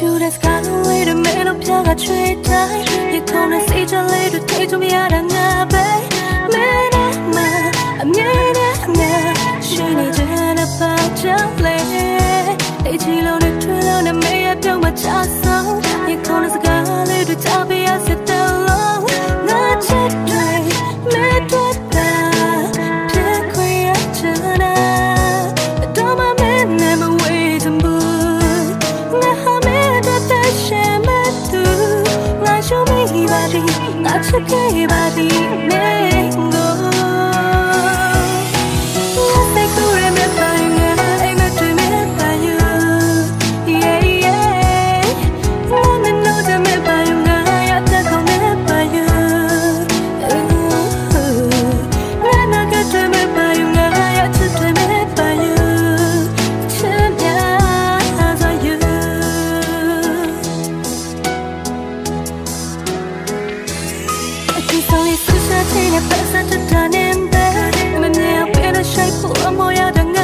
should have gone away. The man of your dream die you come and see your little take to me out of सके बारी में Pensar te tranen ver Me miedo pero ya por amor ya dan